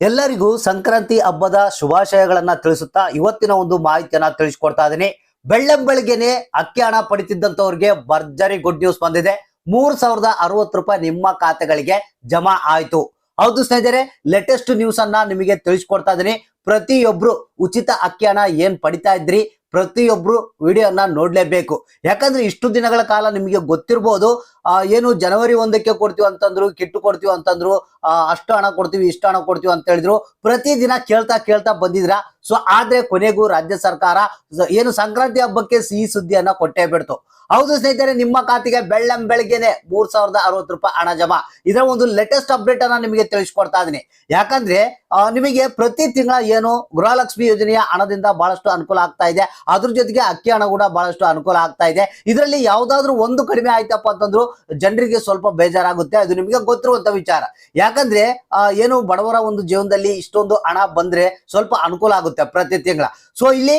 ಎಲ್ಲರಿಗೂ ಸಂಕ್ರಾಂತಿ ಹಬ್ಬದ ಶುಭಾಶಯಗಳನ್ನ ತಿಳಿಸುತ್ತಾ ಇವತ್ತಿನ ಒಂದು ಮಾಹಿತಿಯನ್ನ ತಿಳಿಸ್ಕೊಡ್ತಾ ಇದ್ದೀನಿ. ಬೆಳ್ಳಂಬೆಳಿಗ್ಗೆನೆ ಅಕ್ಕಿ ಹಣ ಪಡಿತಿದ್ದಂತವ್ರಿಗೆ ಭರ್ಜರಿ ಗುಡ್ ನ್ಯೂಸ್ ಬಂದಿದೆ. ಮೂರ್ ಸಾವಿರದ ಅರವತ್ತು ರೂಪಾಯಿ ನಿಮ್ಮ ಖಾತೆಗಳಿಗೆ ಜಮಾ ಆಯ್ತು. ಹೌದು ಸ್ನೇಹಿತರೆ ಲೇಟೆಸ್ಟ್ ನ್ಯೂಸ್ ಅನ್ನ ನಿಮಗೆ ತಿಳಿಸ್ಕೊಡ್ತಾ ಇದೀನಿ ಪ್ರತಿಯೊಬ್ರು ಉಚಿತ ಅಕ್ಕಿ ಹಣ ಏನ್ ಪಡಿತಾ ಇದ್ರಿ ಪ್ರತಿಯೊಬ್ರು ವಿಡಿಯೋನ ನೋಡ್ಲೇಬೇಕು. ಯಾಕಂದ್ರೆ ಇಷ್ಟು ದಿನಗಳ ಕಾಲ ನಿಮಗೆ ಗೊತ್ತಿರ್ಬೋದು ಏನು ಜನವರಿ ಒಂದಕ್ಕೆ ಕೊಡ್ತೀವಿ ಅಂತಂದ್ರು, ಕಿಟ್ಟು ಕೊಡ್ತೀವಿ ಅಂತಂದ್ರು ಅಷ್ಟು ಹಣ ಕೊಡ್ತೀವಿ, ಇಷ್ಟು ಹಣ ಕೊಡ್ತೀವಿ ಅಂತ ಹೇಳಿದ್ರು, ಪ್ರತಿದಿನ ಕೇಳ್ತಾ ಕೇಳ್ತಾ ಬಂದಿದ್ರ. ಸೊ ಆದ್ರೆ ಕೊನೆಗೂ ರಾಜ್ಯ ಸರ್ಕಾರ ಏನು ಸಂಕ್ರಾಂತಿ ಹಬ್ಬಕ್ಕೆ ಸಿಹಿ ಸುದ್ದಿಯನ್ನ ಕೊಟ್ಟೇ ಬಿಡ್ತು. ಹೌದು ಸ್ನೇಹಿತರೆ, ನಿಮ್ಮ ಖಾತೆಗೆ ಬೆಳ್ಳಂ ಬೆಳಗ್ಗೆನೆ ಮೂರ್ ಸಾವಿರದ ಅರವತ್ತು ರೂಪಾಯಿ ಹಣ ಜಮಾ. ಇದರ ಒಂದು ಲೇಟೆಸ್ಟ್ ಅಪ್ಡೇಟ್ ಅನ್ನ ನಿಮಗೆ ತಿಳಿಸ್ಕೊಡ್ತಾ ಇದೀನಿ. ಯಾಕಂದ್ರೆ ನಿಮಗೆ ಪ್ರತಿ ತಿಂಗಳ ಏನು ಗೃಹಲಕ್ಷ್ಮಿ ಯೋಜನೆಯ ಹಣದಿಂದ ಬಹಳಷ್ಟು ಅನುಕೂಲ ಆಗ್ತಾ ಇದೆ. ಅದ್ರ ಜೊತೆಗೆ ಅಕ್ಕಿ ಹಣ ಕೂಡ ಬಹಳಷ್ಟು ಅನುಕೂಲ ಆಗ್ತಾ ಇದೆ. ಇದರಲ್ಲಿ ಯಾವ್ದಾದ್ರು ಒಂದು ಕಡಿಮೆ ಆಯ್ತಪ್ಪ ಅಂತಂದ್ರು ಜನರಿಗೆ ಸ್ವಲ್ಪ ಬೇಜಾರಾಗುತ್ತೆ. ಅದು ನಿಮಗೆ ಗೊತ್ತಿರುವಂತ ವಿಚಾರ. ಯಾಕಂದ್ರೆ ಏನು ಬಡವರ ಒಂದು ಜೀವನದಲ್ಲಿ ಇಷ್ಟೊಂದು ಹಣ ಬಂದ್ರೆ ಸ್ವಲ್ಪ ಅನುಕೂಲ ಆಗುತ್ತೆ ಪ್ರತಿ ತಿಂಗಳ. ಸೊ ಇಲ್ಲಿ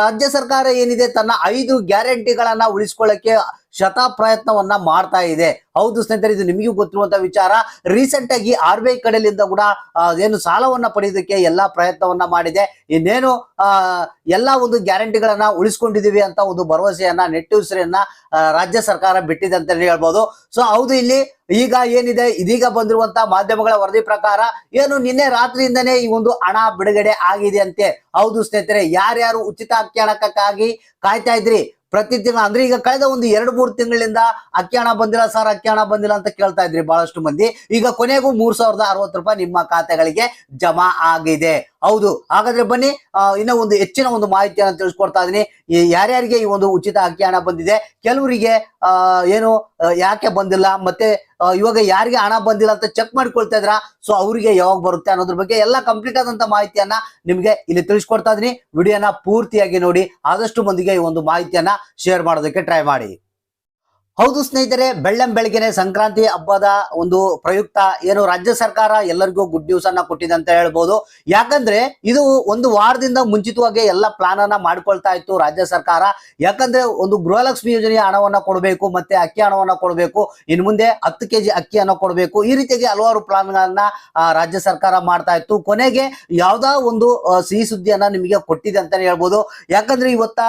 ರಾಜ್ಯ ಸರ್ಕಾರ ಏನಿದೆ, ತನ್ನ ಐದು ಗ್ಯಾರಂಟಿಗಳನ್ನ ಉಳಿಸ್ಕೊಳ್ಳಕ್ಕೆ ಶತ ಪ್ರಯತ್ನವನ್ನ ಮಾಡ್ತಾ ಇದೆ. ಹೌದು ಸ್ನೇಹಿತರೆ, ಇದು ನಿಮಗೂ ಗೊತ್ತಿರುವಂತ ವಿಚಾರ. ರೀಸೆಂಟ್ ಆಗಿ ಆರ್ ಬಿ ಐ ಕಡೆಯಿಂದ ಕೂಡ ಏನು ಸಾಲವನ್ನ ಪಡೆಯೋದಕ್ಕೆ ಎಲ್ಲಾ ಪ್ರಯತ್ನವನ್ನ ಮಾಡಿದೆ. ಇನ್ನೇನು ಎಲ್ಲಾ ಒಂದು ಗ್ಯಾರಂಟಿಗಳನ್ನ ಉಳಿಸ್ಕೊಂಡಿದೀವಿ ಅಂತ ಒಂದು ಭರವಸೆಯನ್ನ ನೆಟ್ಟಿಸರಿಯನ್ನ ರಾಜ್ಯ ಸರ್ಕಾರ ಬಿಟ್ಟಿದೆ ಅಂತ ಹೇಳ್ಬೋದು. ಸೊ ಹೌದು ಇಲ್ಲಿ ಈಗ ಏನಿದೆ? ಇದೀಗ ಬಂದಿರುವಂತ ಮಾಧ್ಯಮಗಳ ವರದಿ ಪ್ರಕಾರ ಏನು ನಿನ್ನೆ ರಾತ್ರಿಯಿಂದನೇ ಈ ಒಂದು ಹಣ ಬಿಡುಗಡೆ ಆಗಿದೆ ಅಂತೆ. ಹೌದು ಸ್ನೇಹಿತರೆ, ಯಾರ್ಯಾರು ಉಚಿತ ಅಕ್ಕಿ ಹಣಕ್ಕಾಗಿ ಕಾಯ್ತಾ ಇದ್ರಿ? ಪ್ರತಿ ತಿಂಗಳ, ಅಂದ್ರೆ ಈಗ ಕಳೆದ ಒಂದು ಎರಡು, ಮೂರು ತಿಂಗಳಿಂದ ಅಕ್ಕಿ ಹಣ ಬಂದಿಲ್ಲ, ಸರ್ ಅಕ್ಕಿ ಹಣ ಬಂದಿಲ್ಲ ಅಂತ ಕೇಳ್ತಾ ಇದ್ರಿ ಬಹಳಷ್ಟು ಮಂದಿ. ಈಗ ಕೊನೆಗೂ ಮೂರ್ ಸಾವಿರದ ಅರವತ್ತು ರೂಪಾಯಿ ನಿಮ್ಮ ಖಾತೆಗಳಿಗೆ ಜಮಾ ಆಗಿದೆ. ಹೌದು. ಹಾಗಾದ್ರೆ ಬನ್ನಿ ಇನ್ನ ಒಂದು ಹೆಚ್ಚಿನ ಒಂದು ಮಾಹಿತಿಯನ್ನು ತಿಳಿಸ್ಕೊಡ್ತಾ ಇದೀನಿ. ಯಾರ್ಯಾರಿಗೆ ಈ ಒಂದು ಉಚಿತ ಅಕ್ಕಿ ಹಣ ಬಂದಿದೆ, ಕೆಲವರಿಗೆ ಏನು ಯಾಕೆ ಬಂದಿಲ್ಲ, ಮತ್ತೆ ಇವಾಗ ಯಾರಿಗೆ ಹಣ ಬಂದಿಲ್ಲ ಅಂತ ಚೆಕ್ ಮಾಡ್ಕೊಳ್ತಾ ಇದ್ರ ಸೊ ಅವರಿಗೆ ಯಾವಾಗ ಬರುತ್ತೆ ಅನ್ನೋದ್ರ ಬಗ್ಗೆ ಎಲ್ಲ ಕಂಪ್ಲೀಟ್ ಆದಂತ ಮಾಹಿತಿಯನ್ನ ನಿಮ್ಗೆ ಇಲ್ಲಿ ತಿಳಿಸ್ಕೊಡ್ತಾ ಇದೀನಿ. ವಿಡಿಯೋನ ಪೂರ್ತಿಯಾಗಿ ನೋಡಿ, ಆದಷ್ಟು ಮಂದಿಗೆ ಈ ಒಂದು ಮಾಹಿತಿಯನ್ನ ಶೇರ್ ಮಾಡೋದಕ್ಕೆ ಟ್ರೈ ಮಾಡಿ. ಹೌದು ಸ್ನೇಹಿತರೆ, ಬೆಳ್ಳಂ ಬೆಳಗ್ಗೆನೆ ಸಂಕ್ರಾಂತಿ ಹಬ್ಬದ ಒಂದು ಪ್ರಯುಕ್ತ ಏನು ರಾಜ್ಯ ಸರ್ಕಾರ ಎಲ್ಲರಿಗೂ ಗುಡ್ ನ್ಯೂಸ್ ಅನ್ನ ಕೊಟ್ಟಿದೆ ಅಂತ ಹೇಳ್ಬೋದು. ಯಾಕಂದ್ರೆ ಇದು ಒಂದು ವಾರದಿಂದ ಮುಂಚಿತವಾಗಿ ಎಲ್ಲ ಪ್ಲಾನ್ ಅನ್ನ ಮಾಡ್ಕೊಳ್ತಾ ಇತ್ತು ರಾಜ್ಯ ಸರ್ಕಾರ. ಯಾಕಂದ್ರೆ ಒಂದು ಗೃಹಲಕ್ಷ್ಮಿ ಯೋಜನೆಯ ಹಣವನ್ನ ಕೊಡಬೇಕು, ಮತ್ತೆ ಅಕ್ಕಿ ಹಣವನ್ನ ಕೊಡಬೇಕು, ಇನ್ ಮುಂದೆ ಹತ್ತು ಕೆಜಿ ಅಕ್ಕಿಯನ್ನ ಕೊಡಬೇಕು, ಈ ರೀತಿಯಾಗಿ ಹಲವಾರು ಪ್ಲಾನ್ ಗಳನ್ನ ರಾಜ್ಯ ಸರ್ಕಾರ ಮಾಡ್ತಾ ಇತ್ತು. ಕೊನೆಗೆ ಯಾವ್ದಾ ಒಂದು ಸಿಹಿ ಸುದ್ದಿಯನ್ನ ನಿಮಗೆ ಕೊಟ್ಟಿದೆ ಅಂತಾನೆ ಹೇಳ್ಬೋದು. ಯಾಕಂದ್ರೆ ಇವತ್ತ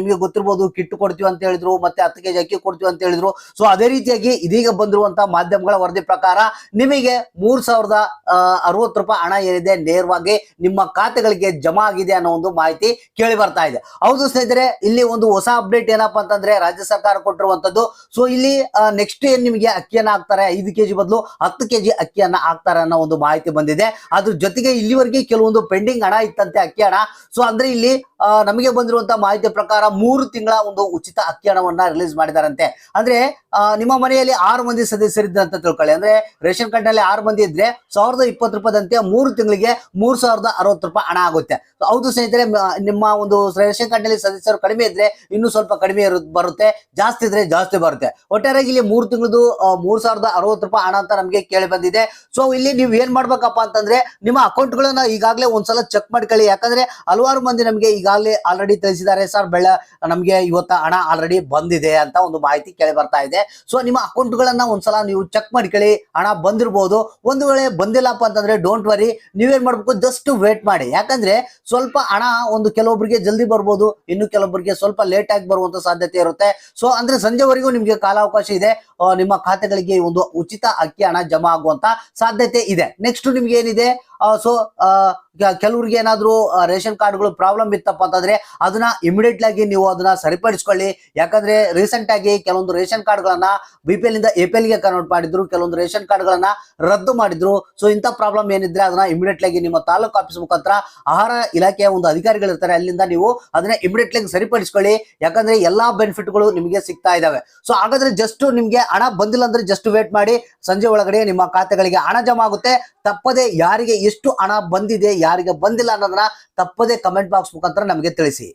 ನಿಮಗೆ ಗೊತ್ತಿರ್ಬೋದು, ಕಿಟ್ಟು ಕೊಡ್ತೀವಿ ಅಂತ ಹೇಳಿದ್ರು, ಮತ್ತೆ ಹತ್ತು ಕೆಜಿ ಅಕ್ಕಿ ಕೊಡ್ತೀವಿ ಅಂತ ಹೇಳಿದ್ರು. ಸೊ ಅದೇ ರೀತಿಯಾಗಿ ಇದೀಗ ಬಂದಿರುವಂತ ಮಾಧ್ಯಮಗಳ ವರದಿ ಪ್ರಕಾರ ನಿಮಗೆ ಮೂರ್ ಸಾವಿರದ ಅರವತ್ತು ರೂಪಾಯಿ ಹಣ ಏನಿದೆ ನೇರವಾಗಿ ನಿಮ್ಮ ಖಾತೆಗಳಿಗೆ ಜಮಾ ಆಗಿದೆ ಅನ್ನೋ ಒಂದು ಮಾಹಿತಿ ಕೇಳಿ ಬರ್ತಾ ಇದೆ. ಹೌದು ಸ್ನೇಹಿತರೆ, ಇಲ್ಲಿ ಒಂದು ಹೊಸ ಅಪ್ಡೇಟ್ ಏನಪ್ಪಾ ಅಂತಂದ್ರೆ ರಾಜ್ಯ ಸರ್ಕಾರ ಕೊಟ್ಟಿರುವಂತದ್ದು. ಸೊ ಇಲ್ಲಿ ನೆಕ್ಸ್ಟ್ ಏನ್ ನಿಮಗೆ ಅಕ್ಕಿಯನ್ನ ಹಾಕ್ತಾರೆ? ಐದು ಕೆಜಿ ಬದಲು ಹತ್ತು ಕೆಜಿ ಅಕ್ಕಿಯನ್ನ ಹಾಕ್ತಾರೆ ಅನ್ನೋ ಒಂದು ಮಾಹಿತಿ ಬಂದಿದೆ. ಅದ್ರ ಜೊತೆಗೆ ಇಲ್ಲಿವರೆಗೆ ಕೆಲವೊಂದು ಪೆಂಡಿಂಗ್ ಹಣ ಇತ್ತಂತೆ ಅಕ್ಕಿ ಹಣ. ಸೊ ಅಂದ್ರೆ ಇಲ್ಲಿ ನಮಗೆ ಬಂದಿರುವಂತಹ ಮಾಹಿತಿ ಪ್ರಕಾರ ಮೂರು ತಿಂಗಳ ಒಂದು ಉಚಿತ ಅಕ್ಕಿ ಹಣವನ್ನ ರಿಲೀಸ್ ಮಾಡಿದಾರಂತೆ. ಅಂದ್ರೆ ನಿಮ್ಮ ಮನೆಯಲ್ಲಿ ಆರು ಮಂದಿ ಸದಸ್ಯರಿದ್ದ ಅಂತ ತಿಳ್ಕೊಳ್ಳಿ. ಅಂದ್ರೆ, ರೇಷನ್ ಕಾರ್ಡ್ನಲ್ಲಿ ಆರು ಮಂದಿ ಇದ್ರೆ ಸಾವಿರದ ಇಪ್ಪತ್ತು ರೂಪಾಯಿದಂತೆ ಮೂರು ತಿಂಗಳಿಗೆ ಮೂರ್ ಸಾವಿರದ ಅರವತ್ತು ರೂಪಾಯಿ ಹಣ ಆಗುತ್ತೆ. ಹೌದು ಸ್ನೇಹಿತರೆ ನಿಮ್ಮ ಒಂದು ರೇಷನ್ ಕಾರ್ಡ್ನಲ್ಲಿ ಸದಸ್ಯರು ಕಡಿಮೆ ಇದ್ರೆ ಇನ್ನೂ ಸ್ವಲ್ಪ ಕಡಿಮೆ ಬರುತ್ತೆ. ಜಾಸ್ತಿ ಇದ್ರೆ ಜಾಸ್ತಿ ಬರುತ್ತೆ. ಒಟ್ಟಾರೆಯಾಗಿ ಇಲ್ಲಿ ಮೂರು ತಿಂಗಳದು ಮೂರ್ ಸಾವಿರದ ಅರವತ್ತು ರೂಪಾಯಿ ಹಣ ಅಂತ ನಮಗೆ ಕೇಳಿ ಬಂದಿದೆ. ಸೊ ಇಲ್ಲಿ ನೀವು ಏನ್ ಮಾಡ್ಬೇಕಪ್ಪ ಅಂತಂದ್ರೆ, ನಿಮ್ಮ ಅಕೌಂಟ್ಗಳನ್ನ ಈಗಾಗಲೇ ಒಂದ್ಸಲ ಚೆಕ್ ಮಾಡ್ಕೊಳ್ಳಿ. ಯಾಕಂದ್ರೆ, ಹಲವಾರು ಮಂದಿ ನಮಗೆ ಈಗಾಗಲೇ ಆಲ್ರೆಡಿ ತಿಳಿಸಿದ್ದಾರೆ, ಸರ್ ಬೆಳ ನಮಗೆ ಇವತ್ತ ಹಣ ಆಲ್ರೆಡಿ ಬಂದಿದೆ ಅಂತ ಒಂದು ಮಾಹಿತಿ ಕೇಳಿ ಬರ್ತಾ ಇದೆ. ಸೊ ನಿಮ್ಮ ಅಕೌಂಟ್ಗಳನ್ನ ಒಂದ್ಸಲ ನೀವು ಚೆಕ್ ಮಾಡ್ಕೊಳ್ಳಿ ಹಣ ಬಂದಿರಬಹುದು ಒಂದು ವೇಳೆ ಬಂದಿಲ್ಲಪ್ಪ ಅಂತಂದ್ರೆ ಡೋಂಟ್ ವರಿ ನೀವೇನ್ ಮಾಡ್ಬೇಕು? ಜಸ್ಟ್ ವೇಟ್ ಮಾಡಿ. ಯಾಕಂದ್ರೆ ಸ್ವಲ್ಪ ಹಣ ಒಂದು ಕೆಲವೊಬ್ಬರಿಗೆ ಜಲ್ದಿ ಬರ್ಬೋದು, ಇನ್ನು ಕೆಲವೊಬ್ಬರಿಗೆ ಸ್ವಲ್ಪ ಲೇಟ್ ಆಗಿ ಬರುವಂತ ಸಾಧ್ಯತೆ ಇರುತ್ತೆ. ಸೊ ಅಂದ್ರೆ ಸಂಜೆವರೆಗೂ ನಿಮ್ಗೆ ಕಾಲಾವಕಾಶ ಇದೆ. ನಿಮ್ಮ ಖಾತೆಗಳಿಗೆ ಒಂದು ಉಚಿತ ಅಕ್ಕಿ ಹಣ ಜಮಾ ಆಗುವಂತ ಸಾಧ್ಯತೆ ಇದೆ. ನೆಕ್ಸ್ಟ್ ನಿಮ್ಗೆ ಏನಿದೆ? ಸೊ ಕೆಲವ್ರಿಗೆ ಏನಾದ್ರು ರೇಷನ್ ಕಾರ್ಡ್ಗಳು ಪ್ರಾಬ್ಲಮ್ ಇತ್ತಪ್ಪ ಅಂತಂದ್ರೆ ಅದನ್ನ ಇಮಿಡಿಯೇಟ್ ಆಗಿ ನೀವು ಅದನ್ನ ಸರಿಪಡಿಸ್ಕೊಳ್ಳಿ. ಯಾಕಂದ್ರೆ ರೀಸೆಂಟ್ ಆಗಿ ಕೆಲವೊಂದು ರೇಷನ್ ಕಾರ್ಡ್ಗಳನ್ನ ಬಿ ಪಿ ಎಲ್ ಇಂದ ಎ ಪಿ ಎಲ್ಗೆ ಕನ್ವರ್ಟ್ ಮಾಡಿದ್ರು, ಕೆಲವೊಂದು ರೇಷನ್ ಕಾರ್ಡ್ಗಳನ್ನ ರದ್ದು ಮಾಡಿದ್ರು. ಸೊ ಇಂಥ ಪ್ರಾಬ್ಲಮ್ ಏನಿದ್ರೆ ಅದನ್ನ ಇಮಿಡಿಯೇಟ್ ಆಗಿ ನಿಮ್ಮ ತಾಲೂಕು ಆಫೀಸ್ ಮುಖಾಂತರ ಆಹಾರ ಇಲಾಖೆಯ ಒಂದು ಅಧಿಕಾರಿಗಳು ಇರ್ತಾರೆ, ಅಲ್ಲಿಂದ ನೀವು ಅದನ್ನ ಇಮಿಡಿಯೇಟ್ ಆಗಿ ಸರಿಪಡಿಸ್ಕೊಳ್ಳಿ. ಯಾಕಂದ್ರೆ ಎಲ್ಲಾ ಬೆನಿಫಿಟ್ಗಳು ನಿಮಗೆ ಸಿಗ್ತಾ ಇದಾವೆ. ಸೊ ಹಾಗಾದ್ರೆ ಜಸ್ಟ್ ನಿಮ್ಗೆ ಹಣ ಬಂದಿಲ್ಲ ಅಂದ್ರೆ ಜಸ್ಟ್ ವೇಟ್ ಮಾಡಿ, ಸಂಜೆ ಒಳಗಡೆ ನಿಮ್ಮ ಖಾತೆಗಳಿಗೆ ಹಣ ಜಮಾ ಆಗುತ್ತೆ. ತಪ್ಪದೆ ಯಾರಿಗೆ ಎಷ್ಟು ಹಣ ಬಂದಿದೆ ಯಾರಿಗೆ ಬಂದಿಲ್ಲ ಅನ್ನೋದನ್ನ ತಪ್ಪದೆ ಕಮೆಂಟ್ ಬಾಕ್ಸ್ ಮುಖಾಂತರ ನಮಗೆ ತಿಳಿಸಿ.